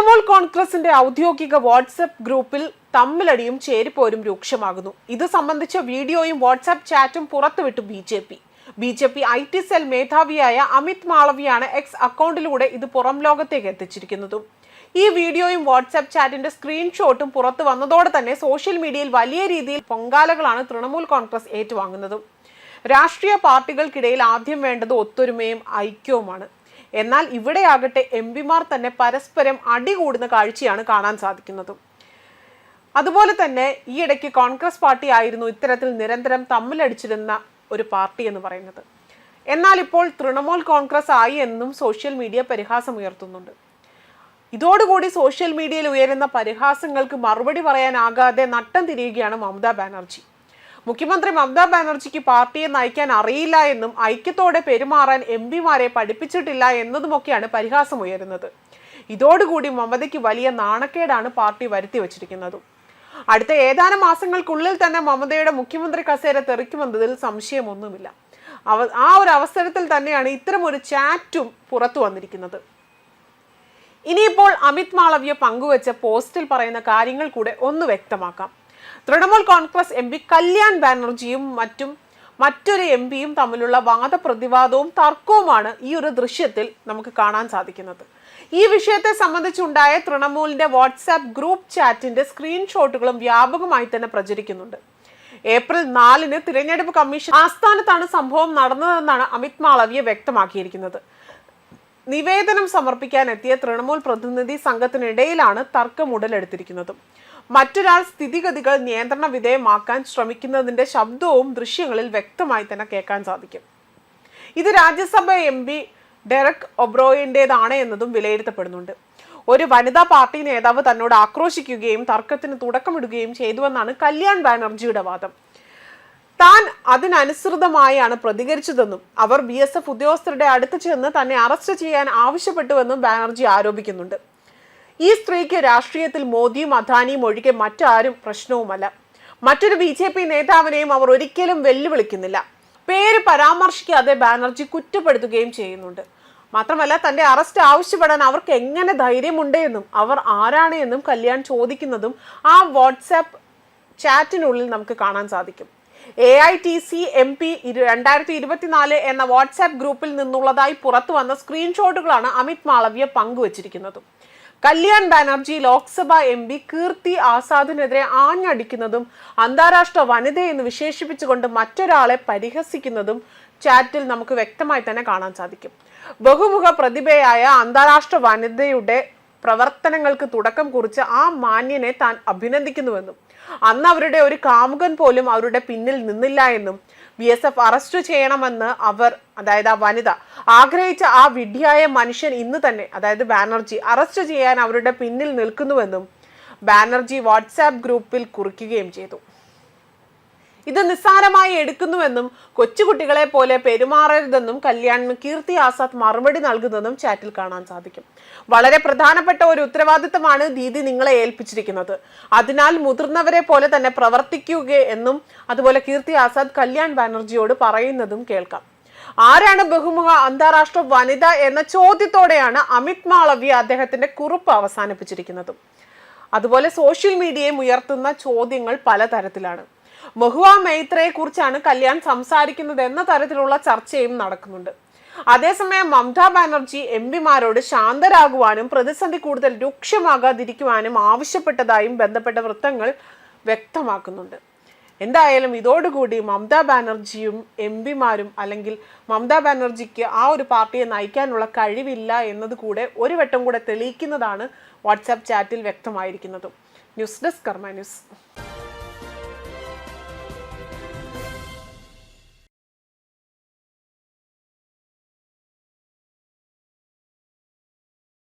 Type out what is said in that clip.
തൃണമൂൽ കോൺഗ്രസിന്റെ ഔദ്യോഗിക വാട്സപ്പ് ഗ്രൂപ്പിൽ തമ്മിലടിയും ചേരിപ്പോരും രൂക്ഷമാകുന്നു. ഇത് സംബന്ധിച്ച വീഡിയോയും വാട്സാപ്പ് ചാറ്റും പുറത്തുവിട്ടു B J P. B J P I T cell മേധാവിയായ Amit മാളവിയാണ് എക്സ് അക്കൗണ്ടിലൂടെ ഇത് പുറം ലോകത്തേക്ക് എത്തിച്ചിരിക്കുന്നതും. ഈ വീഡിയോയും വാട്സാപ്പ് ചാറ്റിന്റെ സ്ക്രീൻഷോട്ടും പുറത്തു വന്നതോടെ തന്നെ സോഷ്യൽ മീഡിയയിൽ വലിയ രീതിയിൽ പൊങ്കാലകളാണ് തൃണമൂൽ കോൺഗ്രസ് ഏറ്റുവാങ്ങുന്നതും. രാഷ്ട്രീയ പാർട്ടികൾക്കിടയിൽ ആദ്യം വേണ്ടത് ഒത്തൊരുമയും ഐക്യവുമാണ്. എന്നാൽ ഇവിടെയാകട്ടെ എം പിമാർ തന്നെ പരസ്പരം അടികൂടുന്ന കാഴ്ചയാണ് കാണാൻ സാധിക്കുന്നത്. അതുപോലെ തന്നെ ഈ ഇടയ്ക്ക് കോൺഗ്രസ് പാർട്ടി ആയിരുന്നു ഇത്തരത്തിൽ നിരന്തരം തമ്മിലടിച്ചിരുന്ന ഒരു പാർട്ടി എന്ന് പറയുന്നത്. എന്നാൽ ഇപ്പോൾ തൃണമൂൽ കോൺഗ്രസ് ആയി എന്നും സോഷ്യൽ മീഡിയ പരിഹാസം ഉയർത്തുന്നുണ്ട്. ഇതോടുകൂടി സോഷ്യൽ മീഡിയയിൽ ഉയരുന്ന പരിഹാസങ്ങൾക്ക് മറുപടി പറയാനാകാതെ നട്ടം തിരിയുകയാണ് മമതാ ബാനർജി. മുഖ്യമന്ത്രി മമതാ ബാനർജിക്ക് പാർട്ടിയെ നയിക്കാൻ അറിയില്ല എന്നും ഐക്യത്തോടെ പെരുമാറാൻ എം പിമാരെ പഠിപ്പിച്ചിട്ടില്ല എന്നതുമൊക്കെയാണ് പരിഹാസമുയരുന്നത്. ഇതോടുകൂടി മമതയ്ക്ക് വലിയ നാണക്കേടാണ് പാർട്ടി വരുത്തി വച്ചിരിക്കുന്നത്. അടുത്ത ഏതാനും മാസങ്ങൾക്കുള്ളിൽ തന്നെ മമതയുടെ മുഖ്യമന്ത്രി കസേര തെറിക്കുമെന്നതിൽ സംശയമൊന്നുമില്ല. അവ ആ ഒരു അവസരത്തിൽ തന്നെയാണ് ഇത്തരം ഒരു ചാറ്റും പുറത്തു വന്നിരിക്കുന്നത്. ഇനിയിപ്പോൾ അമിത് മാളവ്യ പങ്കുവച്ച പോസ്റ്റിൽ പറയുന്ന കാര്യങ്ങൾ കൂടെ ഒന്ന് വ്യക്തമാക്കാം. Trinamool Congress M P Kalyan ബാനർജിയും മറ്റും മറ്റൊരു എം പിയും തമ്മിലുള്ള വാദപ്രതിവാദവും തർക്കവുമാണ് ഈ ഒരു ദൃശ്യത്തിൽ നമുക്ക് കാണാൻ സാധിക്കുന്നത്. ഈ വിഷയത്തെ സംബന്ധിച്ചുണ്ടായ തൃണമൂലിന്റെ വാട്സാപ്പ് ഗ്രൂപ്പ് ചാറ്റിന്റെ സ്ക്രീൻഷോട്ടുകളും വ്യാപകമായി തന്നെ പ്രചരിക്കുന്നുണ്ട്. ഏപ്രിൽ നാലിന് തിരഞ്ഞെടുപ്പ് കമ്മീഷൻ ആസ്ഥാനത്താണ് സംഭവം നടന്നതെന്നാണ് അമിത് മാളവ്യ വ്യക്തമാക്കിയിരിക്കുന്നത്. നിവേദനം സമർപ്പിക്കാനെത്തിയ തൃണമൂൽ പ്രതിനിധി സംഘത്തിനിടയിലാണ് തർക്കം ഉടലെടുത്തിരിക്കുന്നതും. മറ്റൊരാൾ സ്ഥിതിഗതികൾ നിയന്ത്രണ വിധേയമാക്കാൻ ശ്രമിക്കുന്നതിന്റെ ശബ്ദവും ദൃശ്യങ്ങളിൽ വ്യക്തമായി തന്നെ കേൾക്കാൻ സാധിക്കും. ഇത് രാജ്യസഭ എം പി ഡെറക് ഒബ്രോയിന്റെതാണ് എന്നതും വിലയിരുത്തപ്പെടുന്നുണ്ട്. ഒരു വനിതാ പാർട്ടി നേതാവ് തന്നോട് ആക്രോശിക്കുകയും തർക്കത്തിന് തുടക്കമിടുകയും ചെയ്തുവെന്നാണ് കല്യാൺ ബാനർജിയുടെ വാദം. താൻ അതിനനുസൃതമായാണ് പ്രതികരിച്ചതെന്നും അവർ ബി എസ് എഫ് ഉദ്യോഗസ്ഥരുടെ അടുത്ത് ചെന്ന് തന്നെ അറസ്റ്റ് ചെയ്യാൻ ആവശ്യപ്പെട്ടുവെന്നും ബാനർജി ആരോപിക്കുന്നുണ്ട്. ഈ സ്ത്രീക്ക് രാഷ്ട്രീയത്തിൽ മോദിയും അദാനിയും ഒഴികെ മറ്റാരും പ്രശ്നവുമല്ല. മറ്റൊരു ബി ജെ പി നേതാവിനെയും അവർ ഒരിക്കലും വെല്ലുവിളിക്കുന്നില്ല. പേര് പരാമർശിക്കാതെ ബാനർജി കുറ്റപ്പെടുത്തുകയും ചെയ്യുന്നുണ്ട്. മാത്രമല്ല തന്റെ അറസ്റ്റ് ആവശ്യപ്പെടാൻ അവർക്ക് എങ്ങനെ ധൈര്യമുണ്ട് എന്നും അവർ ആരാണ് എന്നും കല്യാൺ ചോദിക്കുന്നതും ആ വാട്സാപ്പ് ചാറ്റിനുള്ളിൽ നമുക്ക് കാണാൻ സാധിക്കും. A I T C M P രണ്ടായിരത്തി ഇരുപത്തിനാല് എന്ന വാട്സാപ്പ് ഗ്രൂപ്പിൽ നിന്നുള്ളതായി പുറത്തു വന്ന സ്ക്രീൻഷോട്ടുകളാണ് അമിത് മാളവ്യ പങ്കുവച്ചിരിക്കുന്നതും. കല്യാൺ ബാനർജി ലോക്സഭ എം പി കീർത്തി ആസാദിനെതിരെ ആഞ്ഞടിക്കുന്നതും അന്താരാഷ്ട്ര വനിതയെന്ന് വിശേഷിപ്പിച്ചുകൊണ്ട് മറ്റൊരാളെ പരിഹസിക്കുന്നതും ചാറ്റിൽ നമുക്ക് വ്യക്തമായി തന്നെ കാണാൻ സാധിക്കും. ബഹുമുഖ പ്രതിഭയായ അന്താരാഷ്ട്ര വനിതയുടെ പ്രവർത്തനങ്ങൾക്ക് തുടക്കം കുറിച്ച് ആ മാന്യനെ താൻ അഭിനന്ദിക്കുന്നുവെന്നും അന്ന് അവരുടെ ഒരു കാമുകൻ പോലും അവരുടെ പിന്നിൽ നിന്നില്ല എന്നും ബി എസ് എഫ് അറസ്റ്റ് ചെയ്യണമെന്ന് അവർ അതായത് ആ വനിത ആഗ്രഹിച്ച ആ വിഡ്ഢിയായ മനുഷ്യൻ ഇന്ന് തന്നെ അതായത് ബാനർജി അറസ്റ്റ് ചെയ്യാൻ അവരുടെ പിന്നിൽ നിൽക്കുന്നുവെന്നും ബാനർജി വാട്സാപ്പ് ഗ്രൂപ്പിൽ കുറിക്കുകയും ചെയ്തു. ഇത് നിസ്സാരമായി എടുക്കുന്നുവെന്നും കൊച്ചുകുട്ടികളെ പോലെ പെരുമാറരുതെന്നും കല്യാണിന് കീർത്തി ആസാദ് മറുപടി നൽകുന്നതും ചാറ്റിൽ കാണാൻ സാധിക്കും. വളരെ പ്രധാനപ്പെട്ട ഒരു ഉത്തരവാദിത്തമാണ് ദീദി നിങ്ങളെ ഏൽപ്പിച്ചിരിക്കുന്നത്. അതിനാൽ മുതിർന്നവരെ പോലെ തന്നെ പ്രവർത്തിക്കുക എന്നും അതുപോലെ കീർത്തി ആസാദ് കല്യാൺ ബാനർജിയോട് പറയുന്നതും കേൾക്കാം. ആരാണ് ബഹുമുഖ അന്താരാഷ്ട്ര വനിത എന്ന ചോദ്യത്തോടെയാണ് അമിത് മാളവ്യ അദ്ദേഹത്തിന്റെ കുറിപ്പ് അവസാനിപ്പിച്ചിരിക്കുന്നതും. അതുപോലെ സോഷ്യൽ മീഡിയയും ഉയർത്തുന്ന ചോദ്യങ്ങൾ പലതരത്തിലാണ്. മഹുവ മെയ്ത്രയെ കുറിച്ചാണ് കല്യാൺ സംസാരിക്കുന്നത് എന്ന തരത്തിലുള്ള ചർച്ചയും നടക്കുന്നുണ്ട്. അതേസമയം മമതാ ബാനർജി എം പിമാരോട് ശാന്തരാകുവാനും പ്രതിസന്ധി കൂടുതൽ രൂക്ഷമാകാതിരിക്കുവാനും ആവശ്യപ്പെട്ടതായും ബന്ധപ്പെട്ട വൃത്തങ്ങൾ വ്യക്തമാക്കുന്നുണ്ട്. എന്തായാലും ഇതോടുകൂടി മമതാ ബാനർജിയും എം പിമാരും അല്ലെങ്കിൽ മമതാ ബാനർജിക്ക് ആ ഒരു പാർട്ടിയെ നയിക്കാനുള്ള കഴിവില്ല എന്നത് കൂടെ ഒരു വട്ടം കൂടെ തെളിയിക്കുന്നതാണ് വാട്സാപ്പ് ചാറ്റിൽ വ്യക്തമായിരിക്കുന്നതും. News desk Karma news.